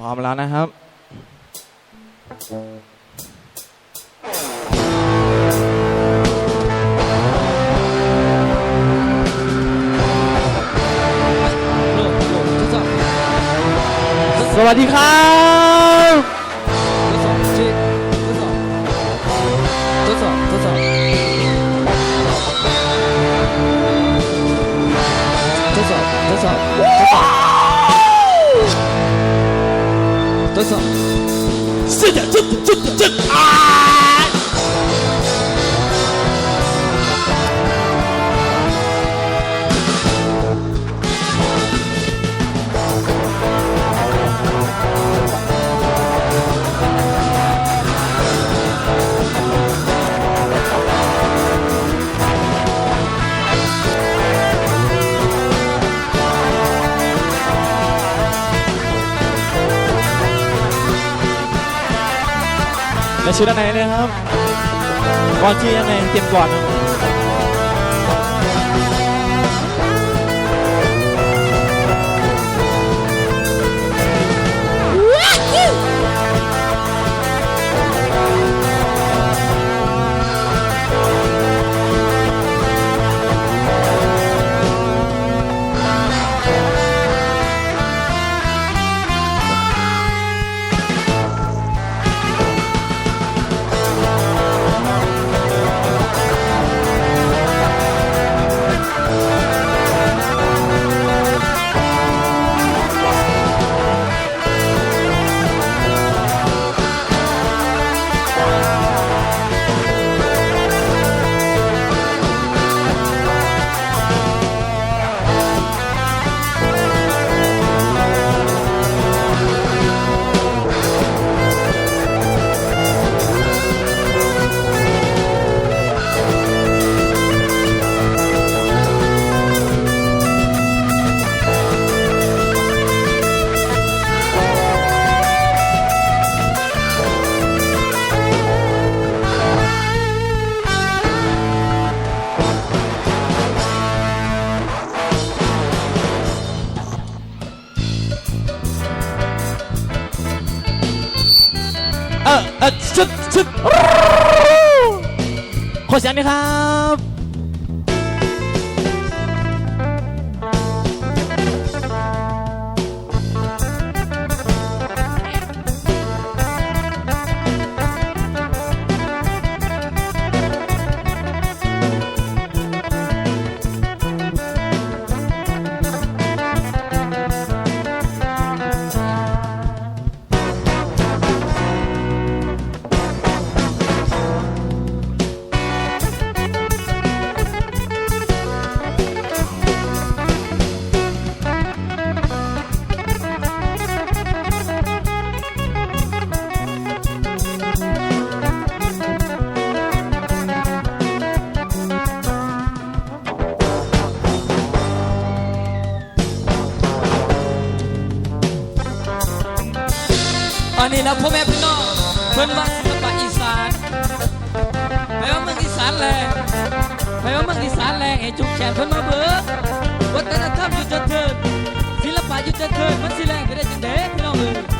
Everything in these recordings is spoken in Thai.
พร้อมแล้วนะครับสวัสดีครับทดสอบชื่อทดสอบทดสอบทดสอบทดสอบทดสอบ ทดสอบสุดยอด ชุดอะไรเนี่ยครับก่อนที่ยังไงเตรียมก่อนนะ เออเออชุดชุดขอเสียงหน่อยครับ อันนี้นะพ่อแม่พี่น้องเพิ่นมาศิลปะอีสานไปว่าเมืองอีสานแลงไปว่าเมืองอีสานแลงไอ้จุกแขนเพิ่นมาเบิกวัฒนธรรมอยู่จะเทินศิลปะอยู่จะเทินมันสิแรงไปได้จังเด้พี่น้องเอ้ย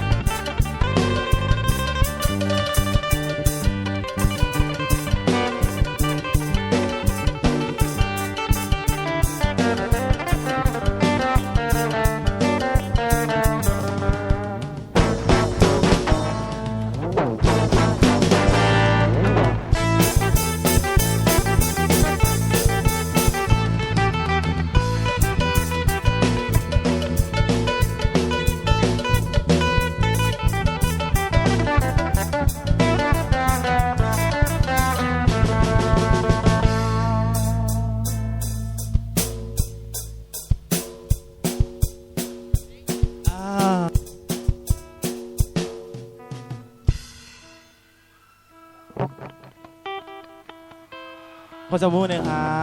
อจะพูดหน่อยครั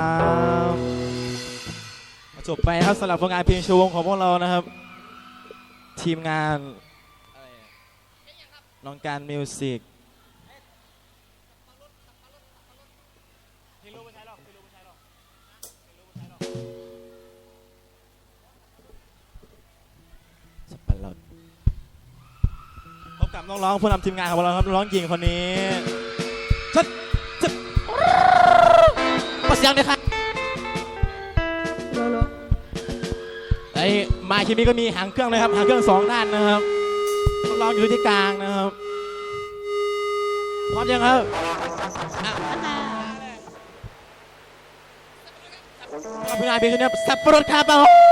บจบไปครับสำหรับผลงานเพลงโชว์วงของพวกเรานะครับ ทีมงานน้องการมิวสิกสับปะรดกับน้องร้องผู้นำทีมงานของเราครับน้องหญิงคนนี้ชัด สียงเลยครับไอ้มาคิมิก็มีหางเครื่องเลยครับหางเครื่องสองด้านนะครับน้องร้องอยู่ที่กลางนะครับพร้อมยังครับอะขอบคุณนายเป็นคนนี้สับปะรดครับ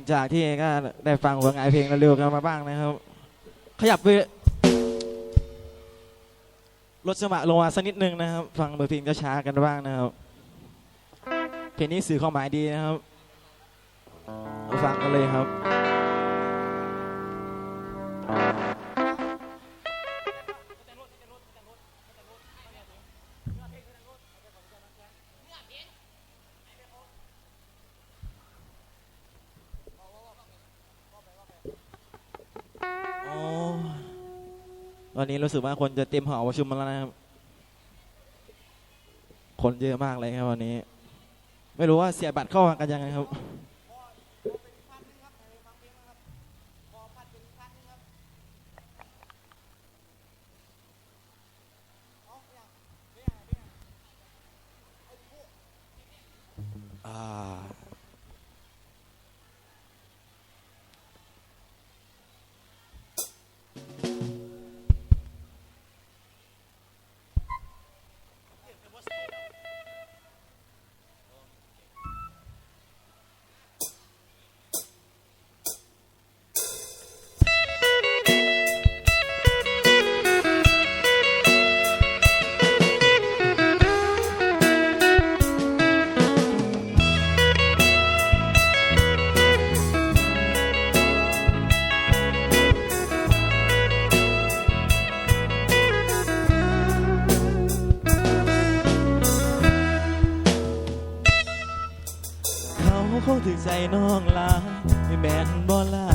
งจากที่ก็ได้ฟังหัวงายเพลงเร็วๆกันมาบ้างนะครับ ขยับไปลดจังหวะลงมาสักนิดนึงนะครับ ฟังเบอร์เพลงช้ากันบ้างนะครับ เพลงนี้สื่อความหมายดีนะครับ ฟังกันเลยครับ วันนี้รู้สึกว่าคนจะเต็มหอประชุมมาแล้วนะครับ คนเยอะมากเลยครับวันนี้ ไม่รู้ว่าเสียบัตรเข้ากันยังไงครับ หลายแม่นบ่ลา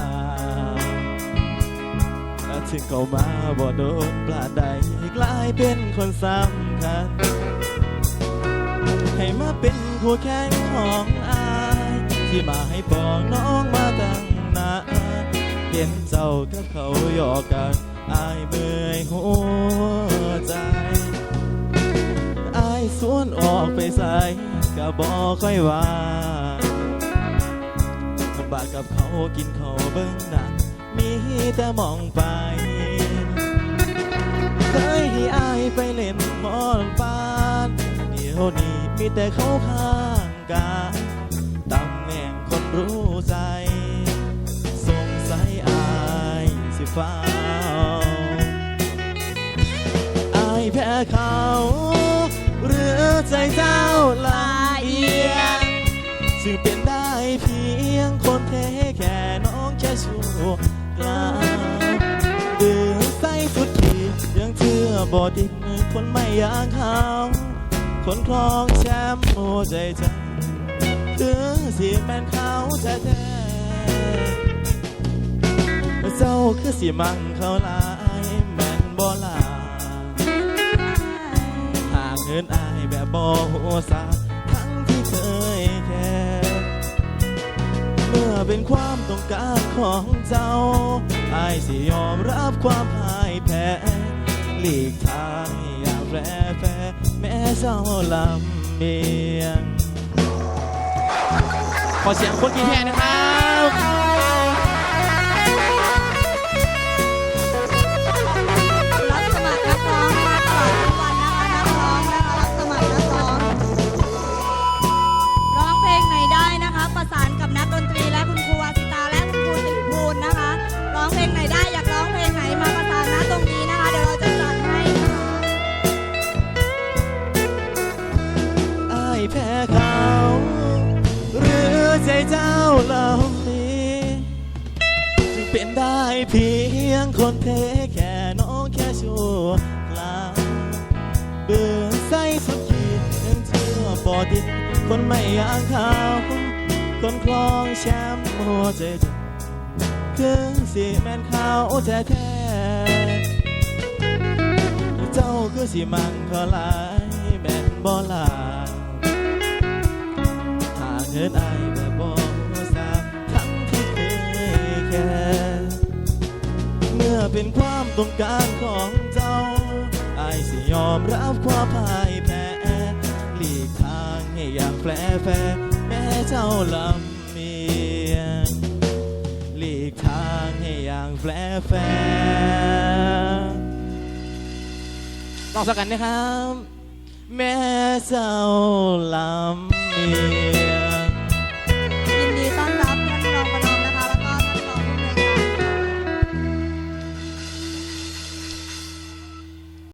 และถึงเข้ามาบ่โดนปลาใดกลายเป็นคนสำคัญ ให้มาเป็นคู่แข่งของอาย ที่มาให้บอกน้องมาตั้งนานเห็นเจ้ากับเขาหยอกกันอายเมื่อยหัวใจอายสวนออกไปใส่ก็บอกค่อยว่าากกับเขากินเขาเบิ้งหนัง มีแต่มองไป เคยที่อายไปเล่นหมอลปานเดี๋ยวนี้มีแต่เขาข้างกายตำแหน่งคนรู้ใจสงสัยอายสิฟ้าอายแพ้เขา หรือใจเจ้าละเอีย แค่น้องแค่ชั่วกลางดื่มใส่สุดทียังเชื่อบอดินคนไม่อยากเขาคนครองแชมป์หัวใจจังถึงสิแม่นเขาแท้ๆเจ้าคือสิมังเขาลายแม่นบ่ลาห่างเหินอายแบบบ่หัวสา เป็นความต้องการของเจ้าอายสิยอมรับความพ่ายแพ้หลีกทางอย่าแร่แฟแม้เจ้าลำเบียง ขอเสียงคนกีแทนนะครั คนเทแค่น้องแค่ชั่วกลางเบื่อใส่สุดขีดยังเชื่อปอดินคนไม่อยากเขาคนคลองแชมป์หัวใจจนถึงสิแมนเขาแท้แท้เจ้าคือสิมังเขลายแมนบ่ลาหาเงินไอ เมื่อเป็นความต้องการของเจ้าอายสิยอมรับความพ่ายแพ้หลีกทางให้อย่างแปรแฟแม้เจ้าลำเมียงหลีกทางให้อย่างแปรแฟลองสักกันนะครับ แม่เจ้าลำเมีย